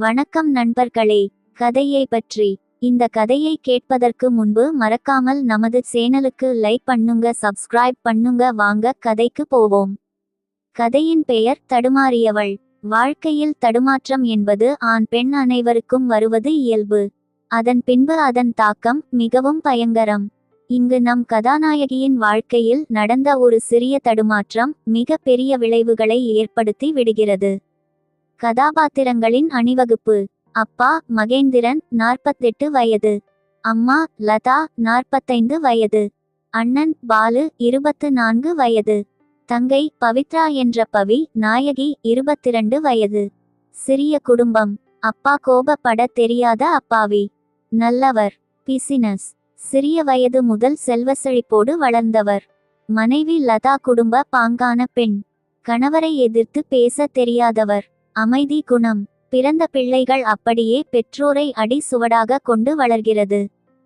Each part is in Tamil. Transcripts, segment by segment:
வணக்கம் நண்பர்களே கதையை பற்றி. இந்த கதையை கேட்பதற்கு முன்பு மறக்காமல் நமது சேனலுக்கு லைக் பண்ணுங்க சப்ஸ்கிரைப் பண்ணுங்க வாங்க கதைக்கு போவோம். கதையின் பெயர் தடுமாறியவள். வாழ்க்கையில் தடுமாற்றம் என்பது ஆண் பெண் அனைவருக்கும் வருவது இயல்பு. அதன் பின்பு அதன் தாக்கம் மிகவும் பயங்கரம். இங்கு நம் கதாநாயகியின் வாழ்க்கையில் நடந்த ஒரு சிறிய தடுமாற்றம் மிக பெரிய விளைவுகளை ஏற்படுத்தி விடுகிறது. கதாபாத்திரங்களின் அணிவகுப்பு. அப்பா மகேந்திரன் நாற்பத்தெட்டு வயது. அம்மா லதா நாற்பத்தைந்து வயது. அண்ணன் பாலு இருபத்து நான்கு வயது. தங்கை பவித்ரா என்ற பவி நாயகி இருபத்திரண்டு வயது. சிறிய குடும்பம். அப்பா கோபப்பட தெரியாத அப்பாவி. நல்லவர். பிசினஸ். சிறிய வயது முதல் செல்வசெழிப்போடு வளர்ந்தவர். மனைவி லதா குடும்ப பாங்கான பெண். கணவரை எதிர்த்து பேச தெரியாதவர். அமைதி குணம். பிறந்த பிள்ளைகள் அப்படியே பெற்றோரை அடி சுவடாக கொண்டு வளர்கிறது.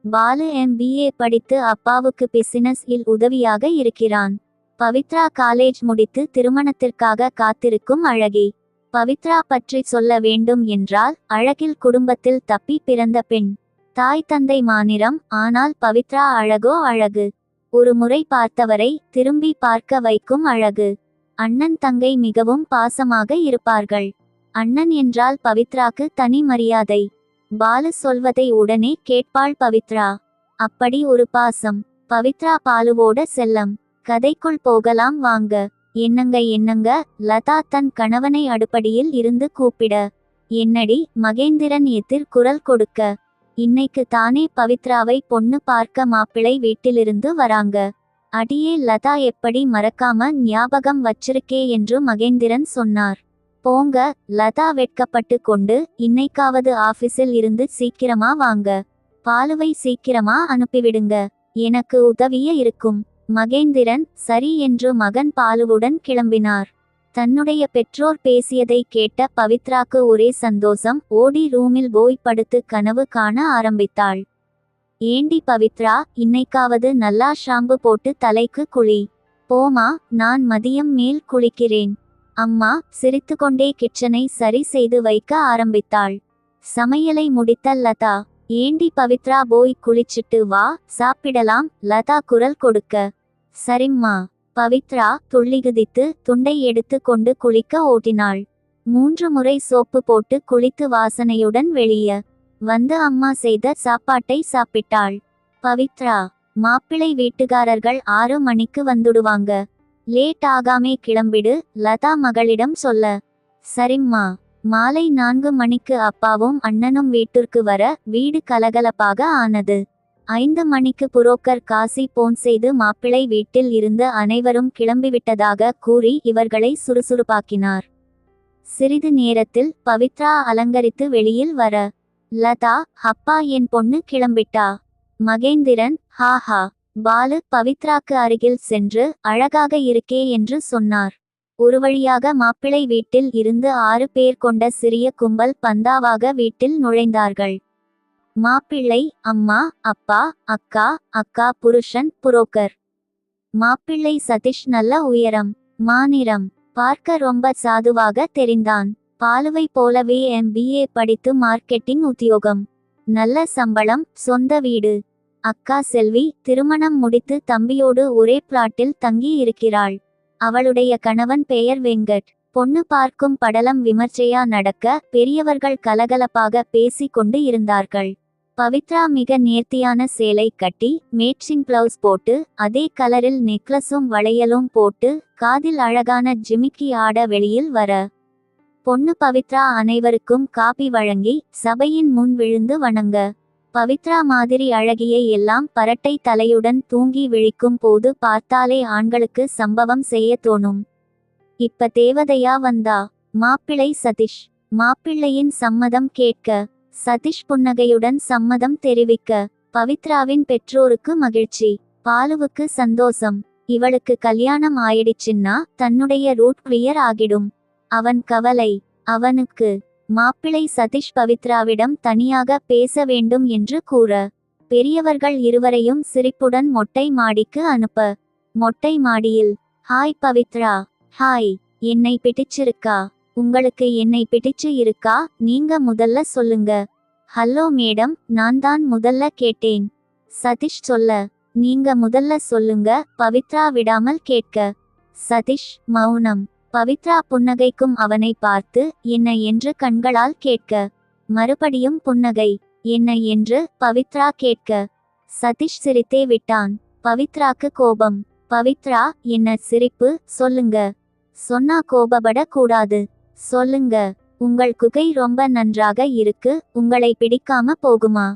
பாலு எம்பிஏ படித்து அப்பாவுக்கு பிசினஸ் இல் உதவியாக இருக்கிறான். பவித்ரா காலேஜ் முடித்து திருமணத்திற்காக காத்திருக்கும் அழகி. பவித்ரா பற்றி சொல்ல வேண்டும் என்றால் அழகில் குடும்பத்தில் தப்பி பிறந்த பெண். தாய் தந்தை மாநிறம் ஆனால் பவித்ரா அழகோ அழகு. ஒரு முறை பார்த்தவரை திரும்பி பார்க்க வைக்கும் அழகு. அண்ணன் தங்கை மிகவும் பாசமாக இருப்பார்கள். அண்ணன் என்றால் பவித்ராக்கு தனி மரியாதை. பாலு சொல்வதை உடனே கேட்பாள் பவித்ரா. அப்படி ஒரு பாசம். பவித்ரா பாலுவோட செல்லம். கதைக்குள் போகலாம் வாங்க. என்னங்க என்னங்க? லதா தன் கணவனை அடுப்படியில் இருந்து கூப்பிட. என்னடி மகேந்திரன் எதிர் குரல் கொடுக்க. இன்னைக்கு தானே பவித்ராவை பொண்ணு பார்க்க மாப்பிளை வீட்டிலிருந்து வராங்க. அடியே லதா எப்படி மறக்காம ஞாபகம் வச்சிருக்கே என்று மகேந்திரன் சொன்னார். போங்க லதா வெட்கப்பட்டு கொண்டு இன்னைக்காவது ஆபீஸில் இருந்து சீக்கிரமா வாங்க. பாலுவை சீக்கிரமா அனுப்பிவிடுங்க. எனக்கு உதவிய இருக்கும். மகேந்திரன் சரி என்று மகன் பாலுவுடன் கிளம்பினார். தன்னுடைய பெற்றோர் பேசியதை கேட்ட பவித்ராக்கு ஒரே சந்தோஷம் ஓடி ரூமில் போய் படுத்து கனவு காண ஆரம்பித்தாள். ஏண்டி பவித்ரா இன்னைக்காவது நல்லா ஷாம்பு போட்டு தலைக்கு குளி போமா நான் மதியம் மேல் குளிக்கிறேன். அம்மா சிரித்துக்கொண்டே கிச்சனை சரி செய்து வைக்க ஆரம்பித்தாள். சமையலை முடித்த லதா ஏண்டி பவித்ரா போய் குளிச்சிட்டு வா சாப்பிடலாம் லதா குரல் கொடுக்க. சரிம்மா பவித்ரா துள்ளி குதித்து துண்டை எடுத்து கொண்டு குளிக்க ஓட்டினாள். மூன்று முறை சோப்பு போட்டு குளித்து வாசனையுடன் வெளிய வந்து அம்மா செய்த சாப்பாட்டை சாப்பிட்டாள். பவித்ரா மாப்பிளை வீட்டுக்காரர்கள் ஆறு மணிக்கு வந்துடுவாங்க. லேட் ஆகாமே கிளம்பிடு லதா மகளிடம் சொல்ல. சரிம்மா. மாலை நான்கு மணிக்கு அப்பாவும் அண்ணனும் வீட்டிற்கு வர வீடு கலகலப்பாக ஆனது. ஐந்து மணிக்கு புரோக்கர் காசி போன் செய்து மாப்பிளை வீட்டில் இருந்து அனைவரும் கிளம்பிவிட்டதாக கூறி இவர்களை சுறுசுறுப்பாக்கினார். சிறிது நேரத்தில் பவித்ரா அலங்கரித்து வெளியில் வர. லதா அப்பா என் பொண்ணு கிளம்பிட்டா? மகேந்திரன் ஹாஹா பாலு பவித்ராக்கு அருகில் சென்று அழகாக இருக்கே என்று சொன்னார். ஒரு வழியாக மாப்பிளை வீட்டில் இருந்து ஆறு பேர் கொண்ட சிறிய கும்பல் பந்தாவாக வீட்டில் நுழைந்தார்கள். மாப்பிள்ளை அம்மா அப்பா அக்கா அக்கா புருஷன் புரோக்கர். மாப்பிள்ளை சதீஷ் நல்ல உயரம் மாநிறம் பார்க்க ரொம்ப சாதுவாக தெரிந்தான். பாலுவை போலவே எம்பிஏ படித்து மார்க்கெட்டிங் உத்தியோகம். நல்ல சம்பளம் சொந்த வீடு. அக்கா செல்வி திருமணம் முடித்து தம்பியோடு ஒரே பிளாட்டில் தங்கி இருக்கிறாள். அவளுடைய கணவன் பெயர் வெங்கட். பொண்ணு பார்க்கும் படலம் விமர்சையா நடக்க பெரியவர்கள் கலகலப்பாக பேசிக் கொண்டு இருந்தார்கள். பவித்ரா மிக நேர்த்தியான சேலை கட்டி மேட்சிங் பிளவுஸ் போட்டு அதே கலரில் நெக்லஸும் வளையலும் போட்டு காதில் அழகான ஜிமிக்கி ஆட வெளியில் வர. பொண்ணு பவித்ரா அனைவருக்கும் காபி வழங்கி சபையின் முன் விழுந்து வணங்க. பவித்ரா மாதிரி அழகியை எல்லாம் பரட்டை தலையுடன் தூங்கி விழிக்கும் போது பார்த்தாலே ஆண்களுக்கு சம்பவம் செய்ய தோணும். இப்ப தேவதையா வந்தா? மாப்பிள்ளை சதீஷ். மாப்பிள்ளையின் சம்மதம் கேட்க. சதீஷ் புன்னகையுடன் சம்மதம் தெரிவிக்க. பவித்ராவின் பெற்றோருக்கு மகிழ்ச்சி. பாலுவுக்கு சந்தோஷம். இவளுக்கு கல்யாணம் ஆயிடுச்சுன்னா தன்னுடைய ரூட் கிளியர் ஆகிடும். அவன் கவலை. அவனுக்கு மாப்பிளை சதீஷ் பவித்ராவிடம் தனியாக பேச வேண்டும் என்று கூற. பெரியவர்கள் இருவரையும் சிரிப்புடன் மொட்டை மாடிக்கு அனுப்ப. மொட்டை மாடியில் ஹாய் பவித்ரா ஹாய் என்னை பிடிச்சிருக்கா? உங்களுக்கு என்னை பிடிச்சு இருக்கா? நீங்க முதல்ல சொல்லுங்க. ஹலோ மேடம் நான் தான் முதல்ல கேட்டேன். சதீஷ் சொல்ல நீங்க முதல்ல சொல்லுங்க பவித்ரா விடாமல் கேட்க. சதீஷ் மௌனம். பவித்ரா புன்னகைக்கும் அவனை பார்த்து என்ன என்று கண்களால் கேட்க. மறுபடியும் புன்னகை. என்ன என்று பவித்ரா கேட்க. சதீஷ் சிரித்தே விட்டான். பவித்ராக்கு கோபம். பவித்ரா என்ன சிரிப்பு? சொல்லுங்க. சொன்னா கோபப்பட கூடாது சொல்லுங்க. உங்கள் குகை ரொம்ப நன்றாக இருக்கு. உங்களை பிடிக்காம போகுமா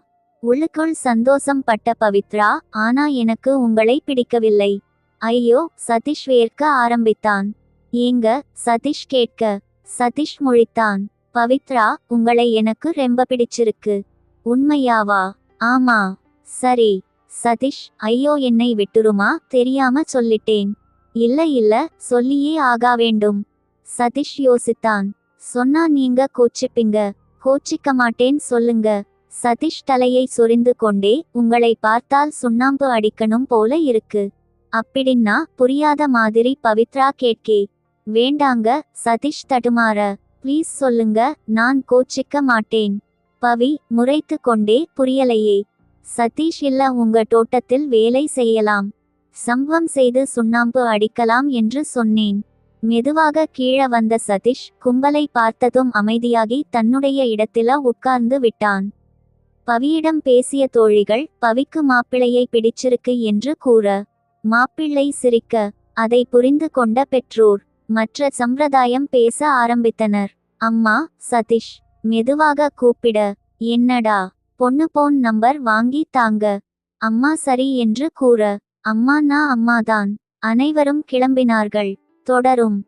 உள்ளுக்குள் சந்தோஷம் பட்ட பவித்ரா ஆனா எனக்கு உங்களை பிடிக்கவில்லை. ஐயோ சதீஷ் வேர்க்க ஆரம்பித்தான். ஏங்க சதீஷ் கேட்க. சதீஷ் முழித்தான். பவித்ரா உங்களை எனக்கு ரொம்ப பிடிச்சிருக்கு. உண்மையாவா? ஆமா. சரி. சதீஷ் ஐயோ என்னை விட்டுருமா? தெரியாம சொல்லிட்டேன். இல்ல இல்ல சொல்லியே ஆகா வேண்டும். சதீஷ் யோசித்தான். சொன்னா நீங்க கோச்சிப்பீங்க. கோச்சிக்க மாட்டேன் சொல்லுங்க. சதீஷ் தலையை சொரிந்து கொண்டே உங்களை பார்த்தால் சுண்ணாம்பு அடிக்கணும் போல இருக்கு. அப்படின்னா புரியாத மாதிரி பவித்ரா கேட்கே. வேண்டாங்க சதீஷ் தடுமாற. ப்ளீஸ் சொல்லுங்க நான் கோச்சிக்க மாட்டேன். பவி முறைத்து கொண்டே புரியலையே. சதீஷ் இல்ல உங்க தோட்டத்தில் வேலை செய்யலாம். சம்பவம் செய்து சுண்ணாம்பு அடிக்கலாம் என்று சொன்னேன். மெதுவாக கீழே வந்த சதீஷ் கும்பலை பார்த்ததும் அமைதியாகி தன்னுடைய இடத்தில உட்கார்ந்து விட்டான். பவியிடம் பேசிய தோழிகள் பவிக்கு மாப்பிள்ளையை பிடிச்சிருக்கு என்று கூற. மாப்பிள்ளை சிரிக்க அதை புரிந்து கொண்ட பெற்றோர் மற்ற சம்பிரதாயம் பேச ஆரம்பித்தனர். அம்மா சதீஷ் மெதுவாக கூப்பிட. என்னடா? பொண்ணு போன் நம்பர் வாங்கி தாங்க. அம்மா சரி என்று கூற. அம்மா நான் அம்மாதான். அனைவரும் கிளம்பினார்கள். தொடரும்.